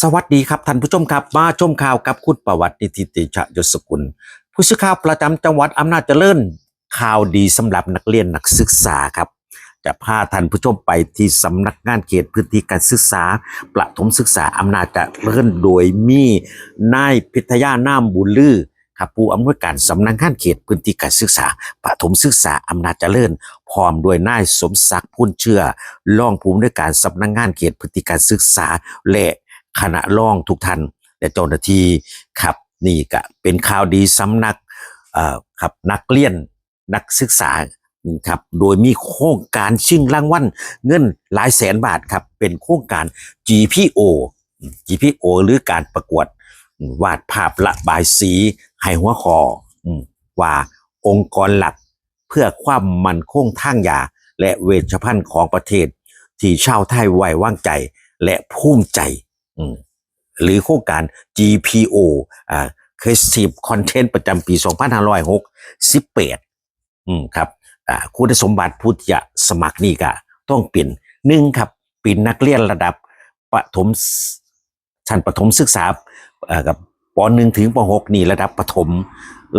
สวัสดีครับท่านผู้ชมครับมาชมข่าวกับคุณประวัตินิติติชยศกุล ผู้สื่อข่าวประจำจังหวัดอำนาจเจริญข่าวดีสำหรับนักเรียนนักศึกษาครับ จะพาท่านผู้ชมไปที่สำนักงานเขตพื้นที่การศึกษา ประถมศึกษาอำนาจเจริญโดยมีนายพิทยานาามบุญลือครับผู้อำนวยการสำนักงานเขตพื้นที่การศึกษาประถมศึกษาอำนาจเจริญ พร้อมด้วยนายสมศักดิ์พุ่นเชื่อรองผู้อำนวยการสำนักงานเขตพื้นที่การศึกษาและ คณะรองทุกท่านและเจ้าหน้าที่ครับนี่ก็เป็นข่าวดีสำนักครับนักเรียนนักศึกษาครับโดยมีโครงการชิงรางวัลเงินหลายแสนบาทครับเป็นโครงการ GPO GPO หรือการประกวดวาดภาพระบายสีให้หัวคออืมว่าองค์กรหลักเพื่อความมั่นคงทางยา และเวชภัณฑ์ของประเทศ ที่ชาวไทยไว้วางใจและภูมิใจ หรือโครงการ GPO อ่า Creative Content ประจำปี 2568อืมครับอ่าคุณสมบัติผู้ที่จะสมัครนี่ก็ต้องเป็นหนึ่งครับเป็นนักเรียนระดับประถมชั้นประถมศึกษาอ่อกับป .1 ถึงป .6 นี่ระดับประถม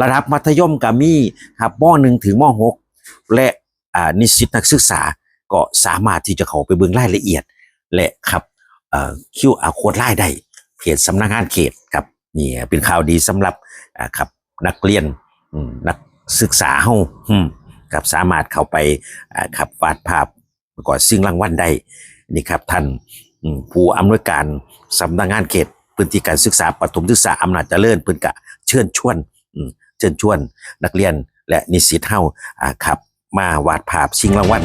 ระดับมัธยมก็มีครับม .1 ถึงม .6 และอ่านิสิตนักศึกษาก็สามารถที่จะเข้าไปเบิ่งรายละเอียดและครับ เอ่อ QR code ไล่ได้เพจสำนักงานเขตครับนี่เป็นข่าวดีสำหรับครับนักเรียนนักศึกษาเฮาอืมครับสามารถเข้าไปอ่าครับวาดภาพประกอบสิ่งรางวัลได้นี่ครับท่านผู้อำนวยการสำนักงานเขตพื้นที่การศึกษาปฐมศึกษาอำนาจเจริญเพิ่นกะเชิญชวนเชิญชวน นักเรียนและนิสิตเฮาอ่าครับมาวาดภาพชิงรางวัล